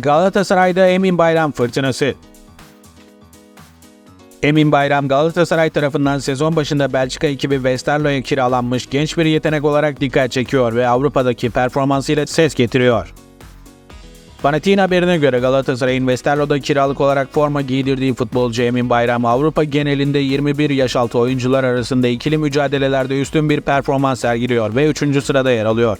Galatasaray'da Emin Bayram fırtınası. Emin Bayram Galatasaray tarafından sezon başında Belçika ekibi Westerlo'ya kiralanmış genç bir yetenek olarak dikkat çekiyor ve Avrupa'daki performansıyla ses getiriyor. Fanatik'in haberine göre Galatasaray'ın Westerlo'da kiralık olarak forma giydirdiği futbolcu Emin Bayram Avrupa genelinde 21 yaş altı oyuncular arasında ikili mücadelelerde üstün bir performans sergiliyor ve 3. sırada yer alıyor.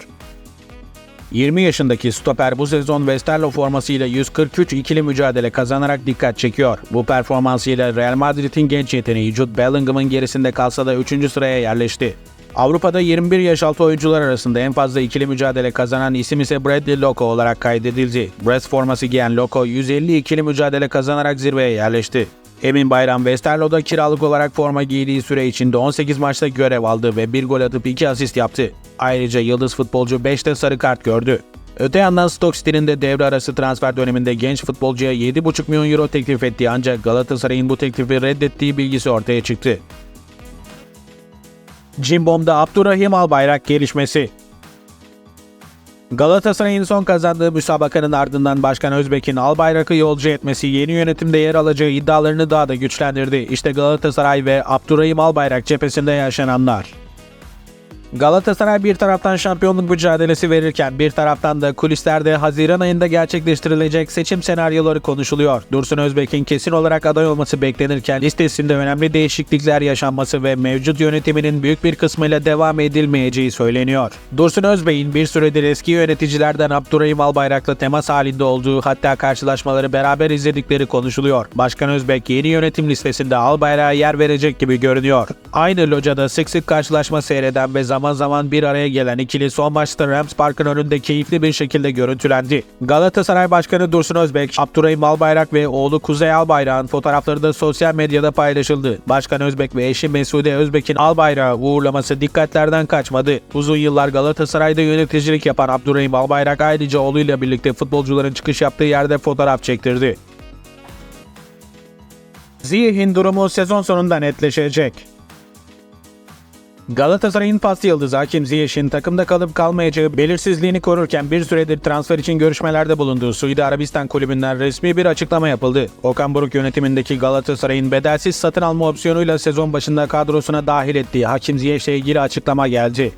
20 yaşındaki stoper bu sezon Westerlo formasıyla 143 ikili mücadele kazanarak dikkat çekiyor. Bu performansıyla Real Madrid'in genç yeteneği Jude Bellingham'ın gerisinde kalsa da 3. sıraya yerleşti. Avrupa'da 21 yaş altı oyuncular arasında en fazla ikili mücadele kazanan isim ise Bradley Loco olarak kaydedildi. Brest forması giyen Loco 150 ikili mücadele kazanarak zirveye yerleşti. Emin Bayram Westerlo'da kiralık olarak forma giydiği süre içinde 18 maçta görev aldı ve bir gol atıp 2 asist yaptı. Ayrıca yıldız futbolcu 5'te sarı kart gördü. Öte yandan Stoke City'nin de devre arası transfer döneminde genç futbolcuya 7,5 milyon euro teklif ettiği ancak Galatasaray'ın bu teklifi reddettiği bilgisi ortaya çıktı. Cimbom'da Abdurrahim Albayrak gelişmesi. Galatasaray'ın son kazandığı müsabakanın ardından Başkan Özbek'in Albayrak'ı yolcu etmesi yeni yönetimde yer alacağı iddialarını daha da güçlendirdi. İşte Galatasaray ve Abdurrahim Albayrak cephesinde yaşananlar. Galatasaray bir taraftan şampiyonluk mücadelesi verirken bir taraftan da kulislerde Haziran ayında gerçekleştirilecek seçim senaryoları konuşuluyor. Dursun Özbek'in kesin olarak aday olması beklenirken listesinde önemli değişiklikler yaşanması ve mevcut yönetiminin büyük bir kısmıyla devam edilmeyeceği söyleniyor. Dursun Özbek'in bir süredir eski yöneticilerden Abdurrahim Albayrak'la temas halinde olduğu hatta karşılaşmaları beraber izledikleri konuşuluyor. Başkan Özbek yeni yönetim listesinde Albayrak'a yer verecek gibi görünüyor. Aynı locada sık sık karşılaşma seyreden ve zaman zaman bir araya gelen ikili son maçta Rams Park'ın önünde keyifli bir şekilde görüntülendi. Galatasaray Başkanı Dursun Özbek, Abdurrahim Albayrak ve oğlu Kuzey Albayrak'ın fotoğrafları da sosyal medyada paylaşıldı. Başkan Özbek ve eşi Mesude Özbek'in Albayrak'ı uğurlaması dikkatlerden kaçmadı. Uzun yıllar Galatasaray'da yöneticilik yapan Abdurrahim Albayrak ayrıca oğluyla birlikte futbolcuların çıkış yaptığı yerde fotoğraf çektirdi. Ziyeh'in durumu sezon sonunda netleşecek. Galatasaray'ın pas yıldızı Hakim Ziyech'in takımda kalıp kalmayacağı belirsizliğini korurken bir süredir transfer için görüşmelerde bulunduğu Suudi Arabistan kulübünden resmi bir açıklama yapıldı. Okan Buruk yönetimindeki Galatasaray'ın bedelsiz satın alma opsiyonuyla sezon başında kadrosuna dahil ettiği Hakim Ziyech'le ilgili açıklama geldi.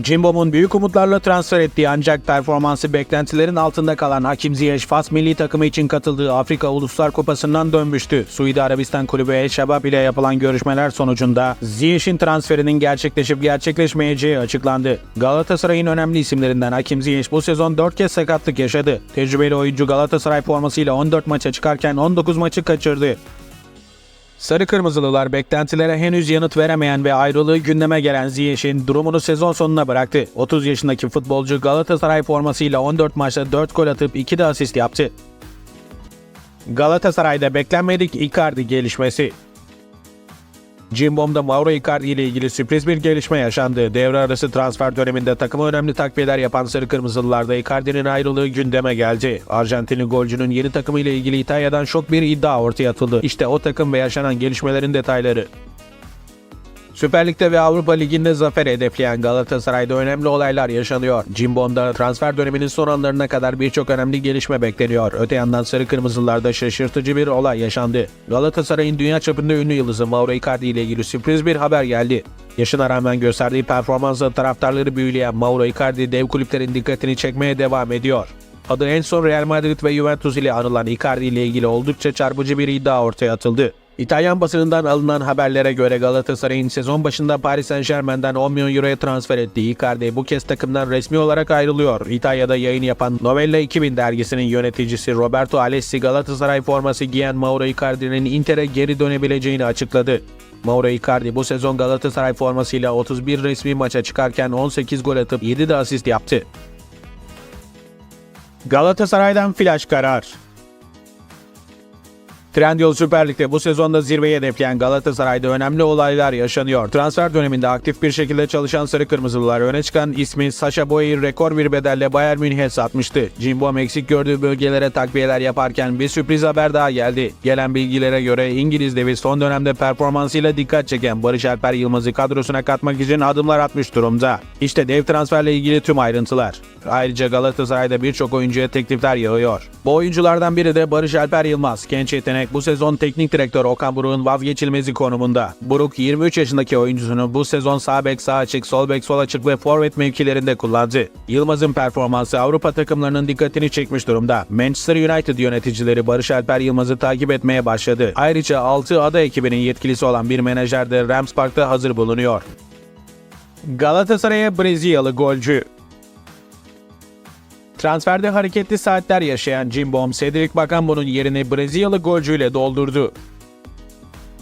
Cimbom'un büyük umutlarla transfer ettiği ancak performansı beklentilerin altında kalan Hakim Ziyech, Fas milli takımı için katıldığı Afrika Uluslar Kupası'ndan dönmüştü. Suudi Arabistan kulübü El Şabab ile yapılan görüşmeler sonucunda Ziyech'in transferinin gerçekleşip gerçekleşmeyeceği açıklandı. Galatasaray'ın önemli isimlerinden Hakim Ziyech bu sezon 4 kez sakatlık yaşadı. Tecrübeli oyuncu Galatasaray formasıyla 14 maça çıkarken 19 maçı kaçırdı. Sarı Kırmızılılar beklentilere henüz yanıt veremeyen ve ayrılığı gündeme gelen Ziyech'in durumunu sezon sonuna bıraktı. 30 yaşındaki futbolcu Galatasaray formasıyla 14 maçta 4 gol atıp 2 de asist yaptı. Galatasaray'da beklenmedik Icardi gelişmesi. Cimbom'da Mauro Icardi ile ilgili sürpriz bir gelişme yaşandı. Devre arası transfer döneminde takıma önemli takviyeler yapan Sarı Kırmızılılarda Icardi'nin ayrılığı gündeme geldi. Arjantinli golcünün yeni takımı ile ilgili İtalya'dan şok bir iddia ortaya atıldı. İşte o takım ve yaşanan gelişmelerin detayları. Süper Lig'de ve Avrupa Ligi'nde zafer hedefleyen Galatasaray'da önemli olaylar yaşanıyor. Cimbom'da transfer döneminin son anlarına kadar birçok önemli gelişme bekleniyor. Öte yandan Sarı Kırmızılarda şaşırtıcı bir olay yaşandı. Galatasaray'ın dünya çapında ünlü yıldızı Mauro Icardi ile ilgili sürpriz bir haber geldi. Yaşına rağmen gösterdiği performansla taraftarları büyüleyen Mauro Icardi dev kulüplerin dikkatini çekmeye devam ediyor. Adı en son Real Madrid ve Juventus ile anılan Icardi ile ilgili oldukça çarpıcı bir iddia ortaya atıldı. İtalyan basınından alınan haberlere göre Galatasaray'ın sezon başında Paris Saint Germain'den 10 milyon euroya transfer ettiği Icardi bu kez takımdan resmi olarak ayrılıyor. İtalya'da yayın yapan Novella 2000 dergisinin yöneticisi Roberto Alessi Galatasaray forması giyen Mauro Icardi'nin Inter'e geri dönebileceğini açıkladı. Mauro Icardi bu sezon Galatasaray formasıyla 31 resmi maça çıkarken 18 gol atıp 7 de asist yaptı. Galatasaray'dan flash karar. Trendyol Süper Lig'de bu sezonda zirveyi hedefleyen Galatasaray'da önemli olaylar yaşanıyor. Transfer döneminde aktif bir şekilde çalışan Sarı Kırmızılılar öne çıkan ismi Sasha Boyer rekor bir bedelle Bayern Münih'e satmıştı. Cimbom eksik gördüğü bölgelere takviyeler yaparken bir sürpriz haber daha geldi. Gelen bilgilere göre İngiliz devi son dönemde performansıyla dikkat çeken Barış Alper Yılmaz'ı kadrosuna katmak için adımlar atmış durumda. İşte dev transferle ilgili tüm ayrıntılar. Ayrıca Galatasaray'da birçok oyuncuya teklifler yağıyor. Bu oyunculardan biri de Barış Alper Yılmaz. Genç yetenek bu sezon teknik direktör Okan Buruk'un vazgeçilmezi konumunda. Buruk 23 yaşındaki oyuncusunu bu sezon sağ bek sağ açık, sol bek sol açık ve forvet mevkilerinde kullandı. Yılmaz'ın performansı Avrupa takımlarının dikkatini çekmiş durumda. Manchester United yöneticileri Barış Alper Yılmaz'ı takip etmeye başladı. Ayrıca 6 ada ekibinin yetkilisi olan bir menajer de Rams Park'ta hazır bulunuyor. Galatasaray'a Brezilyalı golcü Transferde hareketli saatler yaşayan Cimbom, Cedric Bakambo'nun yerini Brezilyalı golcüyle doldurdu.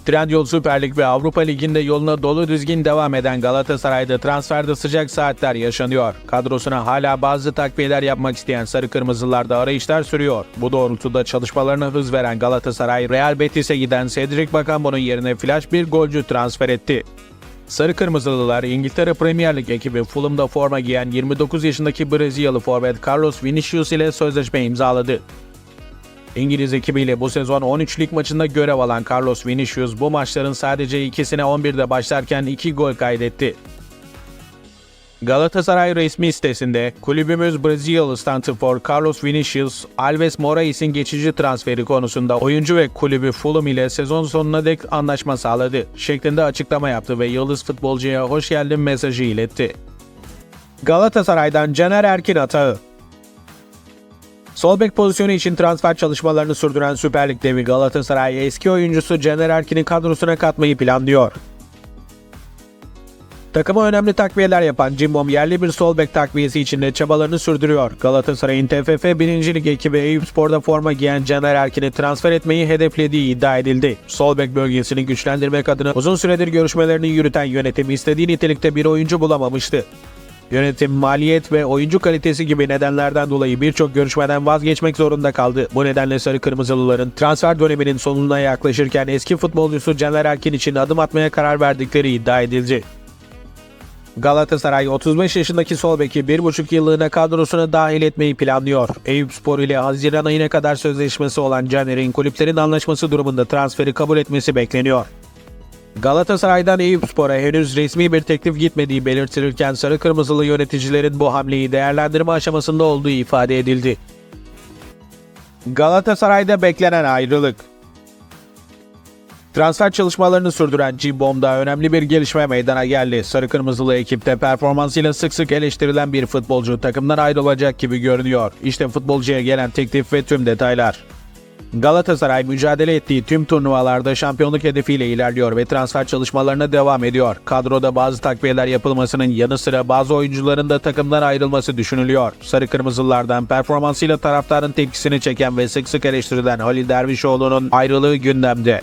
Trendyol Süper Lig ve Avrupa Ligi'nde yoluna dolu düzgün devam eden Galatasaray'da transferde sıcak saatler yaşanıyor. Kadrosuna hala bazı takviyeler yapmak isteyen Sarı Kırmızılarda arayışlar sürüyor. Bu doğrultuda çalışmalarına hız veren Galatasaray, Real Betis'e giden Cedric Bakambo'nun yerine flash bir golcü transfer etti. Sarı Kırmızılılar İngiltere Premier Lig ekibi Fulham'da forma giyen 29 yaşındaki Brezilyalı forvet Carlos Vinicius ile sözleşme imzaladı. İngiliz ekibiyle bu sezon 13 lig maçında görev alan Carlos Vinicius bu maçların sadece ikisine 11'de başlarken 2 gol kaydetti. Galatasaray resmi sitesinde kulübümüz Brezilyalı santrfor Carlos Vinicius, Alves Moraes'in geçici transferi konusunda oyuncu ve kulübü Fulham ile sezon sonuna dek anlaşma sağladı şeklinde açıklama yaptı ve yıldız futbolcuya hoş geldin mesajı iletti. Galatasaray'dan Caner Erkin atağı Sol bek pozisyonu için transfer çalışmalarını sürdüren Süper Lig devi Galatasaray eski oyuncusu Caner Erkin'i kadrosuna katmayı planlıyor. Takıma önemli takviyeler yapan Cimbom yerli bir sol bek takviyesi için de çabalarını sürdürüyor. Galatasaray'ın TFF 1. Lig ekibi Eyüpspor'da forma giyen Caner Erkin'i transfer etmeyi hedeflediği iddia edildi. Sol bek bölgesini güçlendirmek adına uzun süredir görüşmelerini yürüten yönetim istediği nitelikte bir oyuncu bulamamıştı. Yönetim, maliyet ve oyuncu kalitesi gibi nedenlerden dolayı birçok görüşmeden vazgeçmek zorunda kaldı. Bu nedenle Sarı Kırmızılıların transfer döneminin sonuna yaklaşırken eski futbolcusu Caner Erkin için adım atmaya karar verdikleri iddia edildi. Galatasaray 35 yaşındaki sol beki 1,5 yıllığına kadrosuna dahil etmeyi planlıyor. Eyüpspor ile Haziran ayına kadar sözleşmesi olan Caner'in kulüplerin anlaşması durumunda transferi kabul etmesi bekleniyor. Galatasaray'dan Eyüpspor'a henüz resmi bir teklif gitmediği belirtilirken sarı kırmızılı yöneticilerin bu hamleyi değerlendirme aşamasında olduğu ifade edildi. Galatasaray'da beklenen ayrılık Transfer çalışmalarını sürdüren Cimbom'da önemli bir gelişme meydana geldi. Sarı Kırmızılı ekipte performansıyla sık sık eleştirilen bir futbolcu takımdan ayrılacak gibi görünüyor. İşte futbolcuya gelen teklif ve tüm detaylar. Galatasaray mücadele ettiği tüm turnuvalarda şampiyonluk hedefiyle ilerliyor ve transfer çalışmalarına devam ediyor. Kadroda bazı takviyeler yapılmasının yanı sıra bazı oyuncuların da takımdan ayrılması düşünülüyor. Sarı Kırmızılardan performansıyla taraftarın tepkisini çeken ve sık sık eleştirilen Halil Dervişoğlu'nun ayrılığı gündemde.